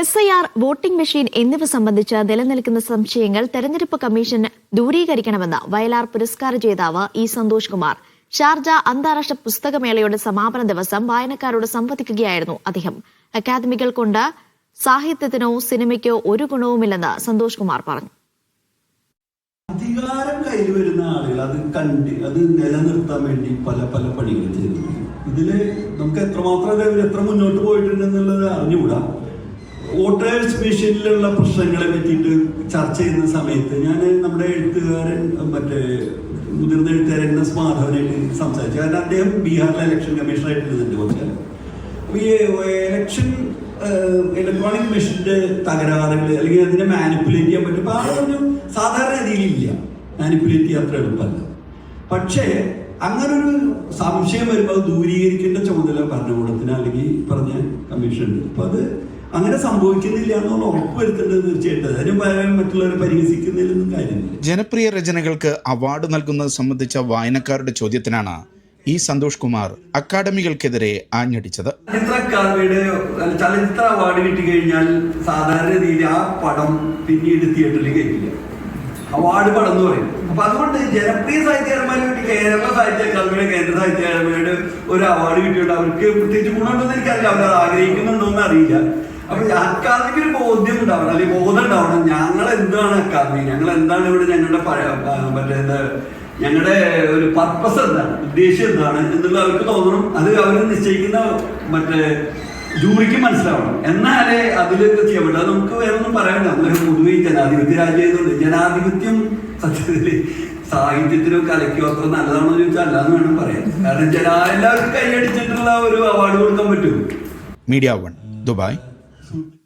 S I R voting machine എന്നിവ സംബന്ധിച്ച് നിലനിൽക്കുന്ന സംശയങ്ങൾ തെരഞ്ഞെടുപ്പ് കമ്മീഷൻ ദൂരീകരിക്കണമെന്ന് വയലാർ പുരസ്കാര ജേതാവ് ഇ സന്തോഷ് കുമാർ. ഷാർജ അന്താരാഷ്ട്ര പുസ്തകമേളയുടെ സമാപന ദിവസം വായനക്കാരോട് സംവദിക്കുകയായിരുന്നു അദ്ദേഹം. അക്കാദമികൾ കൊണ്ട് സാഹിത്യത്തിനോ സിനിമയ്ക്കോ ഒരു ഗുണവുമില്ലെന്ന് സന്തോഷ് കുമാർ പറഞ്ഞു. അധികാരം കയ്യിൽ വരുന്ന ആളുകൾ അത് കണ്ട് അത് നിലനിർത്താൻ വേണ്ടി പല പല പണികൾ ചെയ്തിട്ടുണ്ട്. ഇതിൽ നമുക്ക് എത്രമാത്രം എത്ര മുന്നോട്ട് പോയിട്ടുണ്ടെന്നുള്ളത് അറിഞ്ഞുകൂടാ. വോട്ടേഴ്സ് മെഷീനിലുള്ള പ്രശ്നങ്ങളെ പറ്റിയിട്ട് ചർച്ച ചെയ്യുന്ന സമയത്ത് ഞാൻ നമ്മുടെ എഴുത്തുകാരൻ മറ്റേ മുതിർന്ന എഴുത്തുകാരൻ എന്ന എസ് മാധവനായിട്ട് സംസാരിച്ചു. കാരണം അദ്ദേഹം ബീഹാറിലെ ഇലക്ഷൻ കമ്മീഷണറായിട്ട് ഇരുന്നുണ്ട് ഇലക്ഷൻ ഇലക്ട്രോണിക് മെഷീന്റെ തകരാറുകൾ അല്ലെങ്കിൽ അതിനെ മാനിപ്പുലേറ്റ് ചെയ്യാൻ പറ്റും. അപ്പോൾ അതൊന്നും സാധാരണ രീതിയിലില്ല മാനിപ്പുലേറ്റ് ചെയ്യാൻ അത്ര എളുപ്പമല്ല. പക്ഷേ അങ്ങനൊരു സംശയം വരുമ്പോൾ അത് ദൂരീകരിക്കേണ്ട ചുമതല ഭരണകൂടത്തിന് അല്ലെങ്കിൽ പറഞ്ഞ കമ്മീഷനുണ്ട്. അപ്പോൾ അത് അങ്ങനെ സംഭവിക്കുന്നില്ല എന്നുള്ള ഉറപ്പ് വരുത്തേണ്ടത് തീർച്ചയായിട്ടും. അതിന് പകരം മറ്റുള്ളവരെ പരിഹസിക്കുന്നതിലൊന്നും കാര്യമില്ല. ജനപ്രിയ രചനകൾക്ക് അവാർഡ് നൽകുന്നത് സംബന്ധിച്ച വായനക്കാരുടെ ചോദ്യത്തിനാണ് ഈ സന്തോഷ് കുമാർ അക്കാദമികൾക്കെതിരെ ആഞ്ഞടിച്ചത്. ചലച്ചിത്ര അക്കാദമിയുടെ ചലച്ചിത്ര അവാർഡ് കിട്ടി കഴിഞ്ഞാൽ സാധാരണ രീതിയിൽ ആ പടം പിന്നീട് തിയേറ്ററിൽ കഴിക്കില്ല അവാർഡ് പടം എന്ന് പറയും. അപ്പൊ അതുകൊണ്ട് ജനപ്രിയ സാഹിത്യ കിട്ടി. കേരള സാഹിത്യ അക്കാദമിയുടെ കേന്ദ്ര സാഹിത്യ അക്കാദമിയുടെ ഒരു അവാർഡ് കിട്ടിയിട്ട് അവർക്ക് പ്രത്യേകിച്ച് ഗുണമുണ്ടെന്ന് എനിക്കറിയില്ല. അവർ ആഗ്രഹിക്കുന്നുണ്ടോ എന്ന് അറിയില്ല. അപ്പൊ അക്കാദമിക്ക് ഒരു ബോധ്യം ഉണ്ടാവണം അല്ലെങ്കിൽ ബോധം ഉണ്ടാവണം. ഞങ്ങൾ എന്താണ് അക്കാദമി? ഞങ്ങൾ എന്താണ് ഇവിടെ ഞങ്ങളുടെ പഴ- ആ, മറ്റേ എന്താ ഞങ്ങളുടെ ഒരു പർപ്പസ് എന്താണ്? ഉദ്ദേശം എന്താണ് എന്നുള്ള അവർക്ക് തോന്നണം. അത് അവർ നിശ്ചയിക്കുന്ന മറ്റേ ജൂറിക്ക് മനസ്സിലാവണം. എന്നാലേ അതിലൊക്കെ ചെയ്യാൻ പറ്റും. അത് നമുക്ക് വേറെ ഒന്നും പറയണ്ട നമ്മളൊരു പൊതുവെ ജനാധിപത്യ രാജ്യമായതുകൊണ്ട് ജനാധിപത്യം സത്യത്തിൽ സാഹിത്യത്തിനോ കലയ്ക്കോ അത്ര നല്ലതാണോ എന്ന് ചോദിച്ചാൽ അല്ലാന്ന് വേണം പറയാൻ. കാരണം ജനാ എല്ലാവർക്കും കൈയടിച്ചിട്ടുള്ള ഒരു അവാർഡ് കൊടുക്കാൻ പറ്റും. Media one Dubai. should